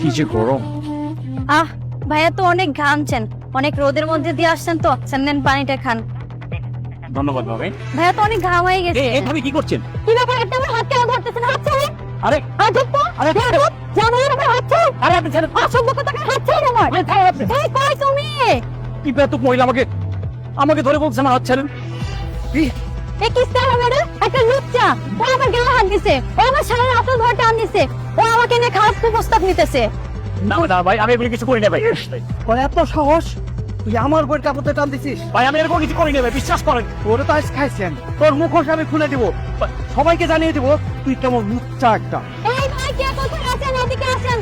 কি যে গরম। আহ ভাইয়া তো অনেক ঘামছেন। অনেক রোদের মধ্যে দিয়ে আসছেন তো পানিটা খান। ধন্যবাদ ভাবে। ভাইয়া তো অনেক ঘাম হয়ে গেছে। এইভাবে কি করছেন? কি ব্যাপার? আপনি আমার হাত কেন ধরতেছেন? হাত ছেড়ে। আরে ধরতো? আরে জানো আমার হাত ছেড়ে। আরে আপনি ছেড়ে অসভ্য কথা হাত ছেড়ে আমার। আরে আপনি। এই কই তুমি? কি মহিলা আমাকে আমাকে ধরে বলছে আমার হাত ছাড়েন কি? এ কি হবে একটা লুচ্চা। ও আমার গায়ে হাত দিছে। ও আমার সারা রাত ধরে টান দিছে। ও আমাকে নিয়ে খারাপ প্রস্তাব নিতেছে। না না ভাই আমি এগুলো কিছু করি না ভাই। তোর এত সাহস। তুই আমার বইয়ের কাপড়তে টান দিছিস। ভাই আমি এরকম কিছু করি না ভাই বিশ্বাস করেন। তো আজ খাইছেন। তোর মুখোশ আমি খুলে দিব। সবাইকে জানিয়ে দিব তুই কেমন লুচ্চা একটা। এই ভাই কে আছেন এদিকে আসেন।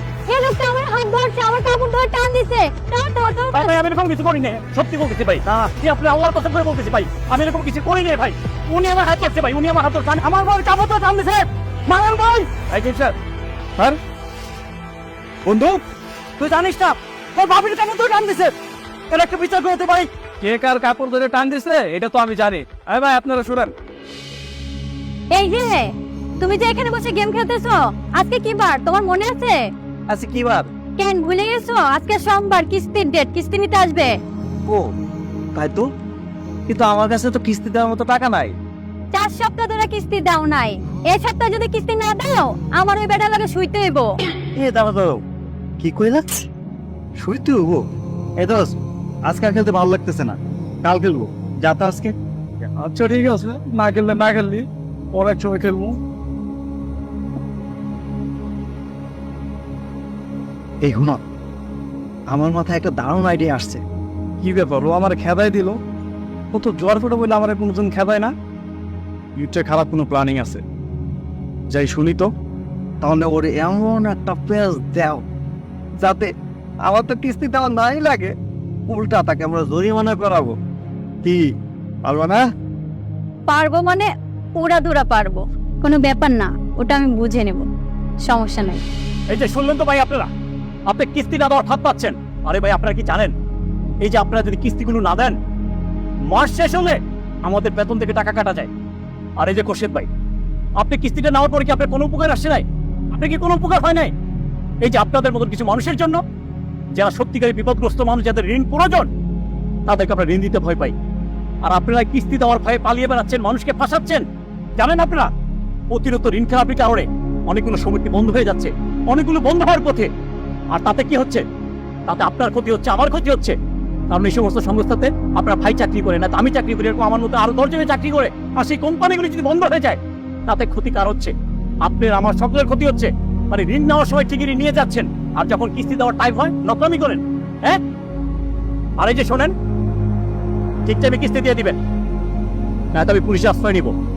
আমার টান দিছে। টান ধর ধর ভাই ভাই আমি এরকম কিছু করি না সত্যি বলতেছি ভাই। কি আপনি আল্লাহর কথা করে বলতেছি ভাই? আমি এরকম কিছু করি না ভাই। উনি আমার হাত ধরছে ভাই উনি আমার হাত ধরছে। আমার বই কাপড় তো টান দিছে। মারান ভাই। এই যে স্যার। স্যার। বন্ধু। তুই জানিস না তোর বাবির টান দিছে। এর একটা বিচার করতে পারি কে কার কাপড় ধরে টান দিছে এটা তো আমি জানি। আরে ভাই আপনারা শুনেন। এই যে তুমি যে এখানে বসে গেম খেলতেছো আজকে কি বার? তোমার মনে আছে? আচ্ছা কি বার? কেন ভুলে গেছো? আজকে সোমবার কিস্তির ডেট কিস্তি নিতে আসবে। ও তাই তো? কিন্তু আমার কাছে তো কিস্তি দেওয়ার মতো টাকা নাই। চার সপ্তাহ ধরে কিস্তি দাও নাই। এই সপ্তাহ যদি কিস্তি না দাও আমার ওই বেটার লাগে শুইতে হইব। এ দাঁড়া দাঁড়াও। কি কইলা শুইতে হব এ দোস আজকে খেলতে ভালো লাগতেছে না। কাল খেলব। যা তো আজকে। আচ্ছা ঠিক আছে। না খেললে না খেললি পরের সময় খেলব। এই হুন আমার মাথায় একটা দারুণ আইডিয়া আসছে। কি ব্যাপার? ও আমার খেদাই দিল? ও তো জ্বর ফোটা বলে আমার কোনোজন খেদায় না? ইউটে খারাপ কোনো প্ল্যানিং আছে। যাই শুনি তো। তাহলে ওর এমন একটা পেজ দাও যাতে আমার তো কিস্তি দেওয়া নাই লাগে। উল্টা তাকে আমরা জরিমানা করাবো। কি পারব না? পারব মানে উড়া দুরা পারব। কোনো ব্যাপার না ওটা আমি বুঝে নেব। সমস্যা নাই। এই যে শুনলেন তো ভাই আপনারা? আপনি কিস্তি না দেওয়ার ফাঁদ পাচ্ছেন। আরে ভাই, আপনারা কি জানেন? এই যে আপনারা যদি কিস্তিগুলো না দেন, মাস শেষ হলে আমাদের বেতন থেকে টাকা কাটা যায়। আর এই যে কোশেদ ভাই, আপনি কিস্তিটা নেওয়ার পরে কি আপনার কোনো উপকার আসছে নাই? আপনি কি কোনো উপকার হয় নাই? এই যে আপনাদের মতন কিছু মানুষের জন্য, যারা সত্যিকারী বিপদগ্রস্ত মানুষ, যাদের ঋণ প্রয়োজন, তাদেরকে আমরা ঋণ দিতে ভয় পাই। আর আপনারা কিস্তি দেওয়ার ভয়ে পালিয়ে বেড়াচ্ছেন, মানুষকে ফাঁসাচ্ছেন। জানেন আপনারা? অতিরিক্ত ঋণ খেলাপির কারণে অনেকগুলো সমিতি বন্ধ হয়ে যাচ্ছে। অনেকগুলো বন্ধ হওয়ার পথে আর তাতে কি হচ্ছে? তাতে আপনার ক্ষতি হচ্ছে, আমার ক্ষতি হচ্ছে। কারণ এই সমস্ত সংস্থাতে আপনার ভাই চাকরি করে না আমি চাকরি করি এরকম আমার মতো আরও দশজনে চাকরি করে, আর সেই কোম্পানিগুলি যদি বন্ধ হয়ে যায়, তাতে ক্ষতি কার হচ্ছে। আপনার, আমার সকলের ক্ষতি হচ্ছে। মানে ঋণ নেওয়ার সময় ঠিকই নিয়ে যাচ্ছেন, আর যখন কিস্তি দেওয়ার টাইম হয়, নকলামি করেন হ্যাঁ? আর এই যে শোনেন, ঠিক টাইমে কিস্তি দিয়ে দিবেন। না তো আমি পুলিশে আশ্রয় নিব।